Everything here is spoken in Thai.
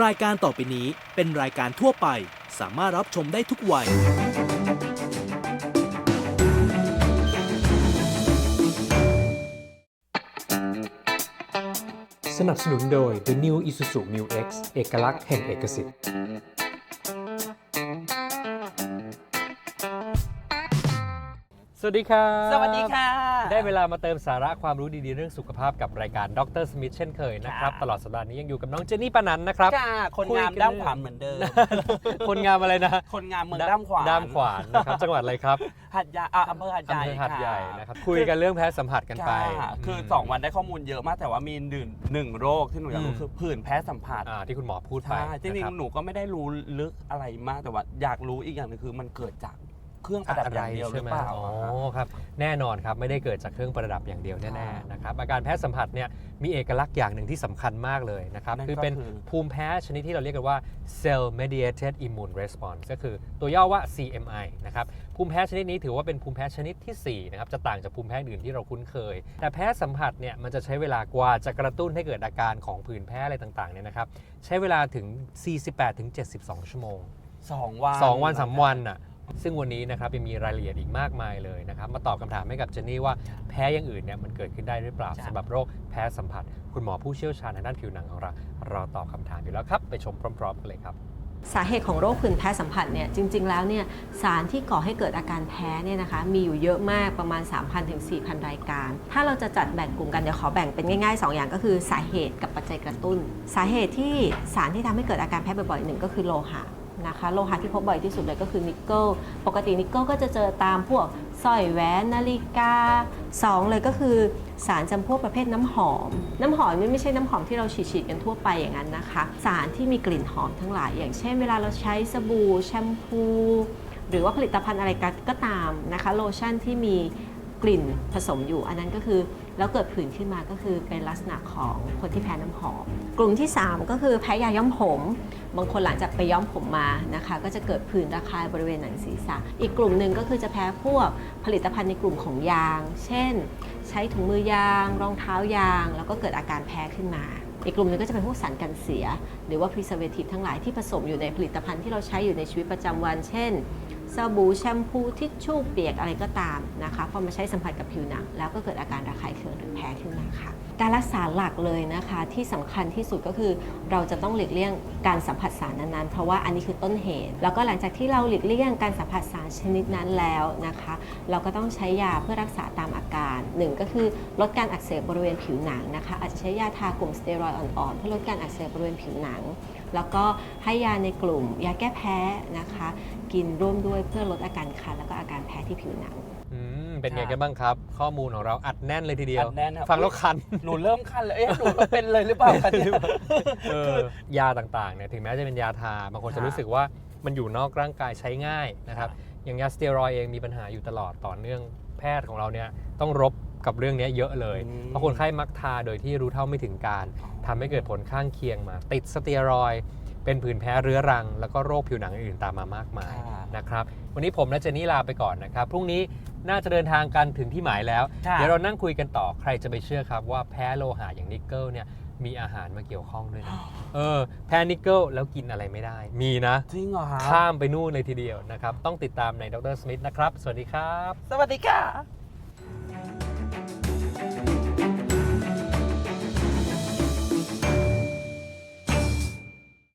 รายการต่อไปนี้เป็นรายการทั่วไป สามารถรับชมได้ทุกวัย สนับสนุนโดย The New Isuzu Mu X เอกลักษณ์แห่งเอกสิทธิ์ สวัสดีครับสวัสดีค่ะ ได้เวลามาเติมสาระความรู้ดีๆ เรื่องสุขภาพกับรายการดรสมิธเช่นเคยนะครับ ค่ะ ตลอดสัปดาห์นี้ยังอยู่กับน้องเจนนี่ปานันนะครับ จ้าคนคุยงามกัน ด้ามขวานเหมือนเดิม คนงามอะไรนะคนงามเมืองด้ามขวานด้ามขวานนะครับจังหวัดอะไรครับหัดใหญ่อะอำเภอหัดใหญ่อำเภอหัดใหญ่ค่ะนะครับคุยกันเรื่องแพ้สัมผัสกันไปค่ะคือม2วันได้ข้อมูลเยอะมากแต่ว่ามีหนึ่งหนึ่งโรคที่หนูอยากอืรู้ม คือผื่นแพ้สัมผัสอ่าที่คุณหมอพูดไปใช่จริงนะครับ ๆหนูก็ไม่ได้รู้ลึกอะไรมากแต่ว่าอยากรู้อีกอย่างหนึงคือมันเกิดจาก เครื่องประดับอย่างเดียวหรือเปล่าอ๋ออะคะครับแน่นอนครับไม่ได้เกิดจากเครื่องประดับอย่างเดียวแน่ค่ะๆนะครับอาการแพ้สัมผัสเนี่ยมีเอกลักษณ์อย่างหนึ่งที่สำคัญมากเลยนะครับนั่นคือก็เป็นคือภูมิแพ้ชนิดที่เราเรียกกันว่า cell mediated immune response ก็คือตัวย่อว่า CMI นะครับภูมิแพ้ชนิดนี้ถือว่าเป็นภูมิแพ้ชนิดที่4นะครับจะต่างจากภูมิแพ้อื่นที่เราคุ้นเคย แต่แพ้สัมผัสเนี่ยมันจะใช้เวลากว่าจะกระตุ้นให้เกิดอาการของผื่นแพ้อะไรต่างๆเนี่ยนะครับใช้เวลาถึง 48-72 ชั่วโมงสองวันสองวันสามวันน่ะ ซึ่งวันนี้นะครับยังมีรายละเอียดอีกมากมายเลยนะครับ มาตอบคำถามให้กับเจนนี่ว่าแพ้อย่างอื่นเนี่ยมันเกิดขึ้นได้หรือเปล่าสำหรับโรคแพ้สัมผัส คุณหมอผู้เชี่ยวชาญทางด้านผิวหนังของเรารอตอบคำถามอยู่แล้วครับ ไปชมพร้อมๆกันเลยครับสาเหตุของโรคผื่นแพ้สัมผัสเนี่ยจริง ๆ แล้วเนี่ยสารที่ก่อให้เกิดอาการแพ้เนี่ยนะคะมีอยู่เยอะมากประมาณ 3,000ถึง4,000 รายการ ถ้าเราจะจัดแบ่งกลุ่มกันเดี๋ยวขอแบ่งเป็นง่าย ๆ 2 อย่างก็คือสาเหตุกับปัจจัยกระตุ้น สาเหตุที่สารที่ทำให้เกิดอาการแพ้บ่อยๆหนึ่งก็คือโลหะ นะคะโลหะที่พบบ่อยที่สุดเลยก็คือนิกเกิลปกตินิกเกิลก็จะเจอตามพวกสร้อยแหวนนาฬิกาสองเลยก็คือสารจำพวกประเภทน้ำหอม น้ำหอมนี่ไม่ใช่น้ำหอมที่เราฉีดๆกันทั่วไปอย่างนั้นนะคะ สารที่มีกลิ่นหอมทั้งหลาย อย่างเช่นเวลาเราใช้สบู่แชมพู หรือว่าผลิตภัณฑ์อะไรก็ตามนะคะโลชั่นที่มี กลิ่นผสมอยู่ อันนั้นก็คือแล้วเกิดผื่นขึ้นมาก็คือเป็นลักษณะของคนที่แพ้น้ำหอม กลุ่มที่ 3 ก็คือแพ้ยาย้อมผม บางคนหลังจากไปย้อมผมมานะคะ ก็จะเกิดผื่นระคายบริเวณหนังศีรษะ อีกกลุ่มหนึ่งก็คือจะแพ้พวกผลิตภัณฑ์ในกลุ่มของยาง เช่น ใช้ถุงมือยาง รองเท้ายาง แล้วก็เกิดอาการแพ้ขึ้นมาอีกกลุ่มหนึงก็จะเป็นพวกสารกันเสีย หรือว่า preservative ทั้งหลายที่ผสมอยู่ในผลิตภัณฑ์ที่เราใช้อยู่ในชีวิตประจำวัน เช่น สบู่แชมพูทิชชู่เปียกอะไรก็ตามนะคะพอมาใช้สัมผัสกับผิวหนัง แล้วก็เกิดอาการระคายเคืองหรือแพ้ขึ้นมาค่ะ การรักษาหลักเลยนะคะที่สำคัญที่สุดก็คือเราจะต้องหลีกเลี่ยงการสัมผัสสารนั้นๆ เพราะว่าอันนี้คือต้นเหตุ แล้วก็หลังจากที่เราหลีกเลี่ยงการสัมผัสสารชนิดนั้นแล้วนะคะ เราก็ต้องใช้ยาเพื่อรักษาตามอาการหนึ่งก็คือลดการอักเสบบริเวณผิวหนังนะคะอาจจะใช้ยาทากลุ่มสเตียรอยด์อ่อนๆเพื่อลดการอักเสบบริเวณผิวหนัง แล้วก็ให้ยาในกลุ่มยาแก้แพ้นะคะ กินร่วมด้วยเพื่อลดอาการคันแล้วก็อาการแพ้ที่ผิวหนัง อืมเป็นไงกันบ้างครับ ข้อมูลของเราอัดแน่นเลยทีเดียว อัดแน่นครับ ฟังแล้วคัน หนูเริ่มคันเลยเอ๊ะหนูก็เป็นเลยหรือเปล่าคะเนี่ย เออยาต่างๆเนี่ยถึงแม้จะเป็นยาทาบางคนจะค่ะรู้สึกว่ามันอยู่นอกร่างกายใช้ง่ายนะครับค่ะอย่างยาสเตียรอยด์เองมีปัญหาอยู่ตลอดต่อเนื่องแพทย์ของเราเนี่ยต้องรบ กับเรื่องนี้เยอะเลยอืมเพราะคนไข้มักทาโดยที่รู้เท่าไม่ถึงการทำให้เกิดผลข้างเคียงมา ติดสเตียรอยด์เป็นผื่นแพ้เรื้อรัง แล้วก็โรคผิวหนังอื่นๆตามมามากมายค่ะนะครับวันนี้ผมและเจนนี่ลาไปก่อนนะครับ พรุ่งนี้น่าจะเดินทางกันถึงที่หมายแล้วค่ะเดี๋ยวเรานั่งคุยกันต่อใครจะไปเชื่อครับว่าแพ้โลหะอย่างนิกเกิลเนี่ยมีอาหารมาเกี่ยวข้องด้วยนะ เออ แพ้นิกเกิลแล้วกินอะไรไม่ได้ มีนะ จริงเหรอคะข้ามไปนู่นเลยทีเดียวนะครับ ต้องติดตามในดรสมิธนะครับ สวัสดีครับ สวัสดีค่ะ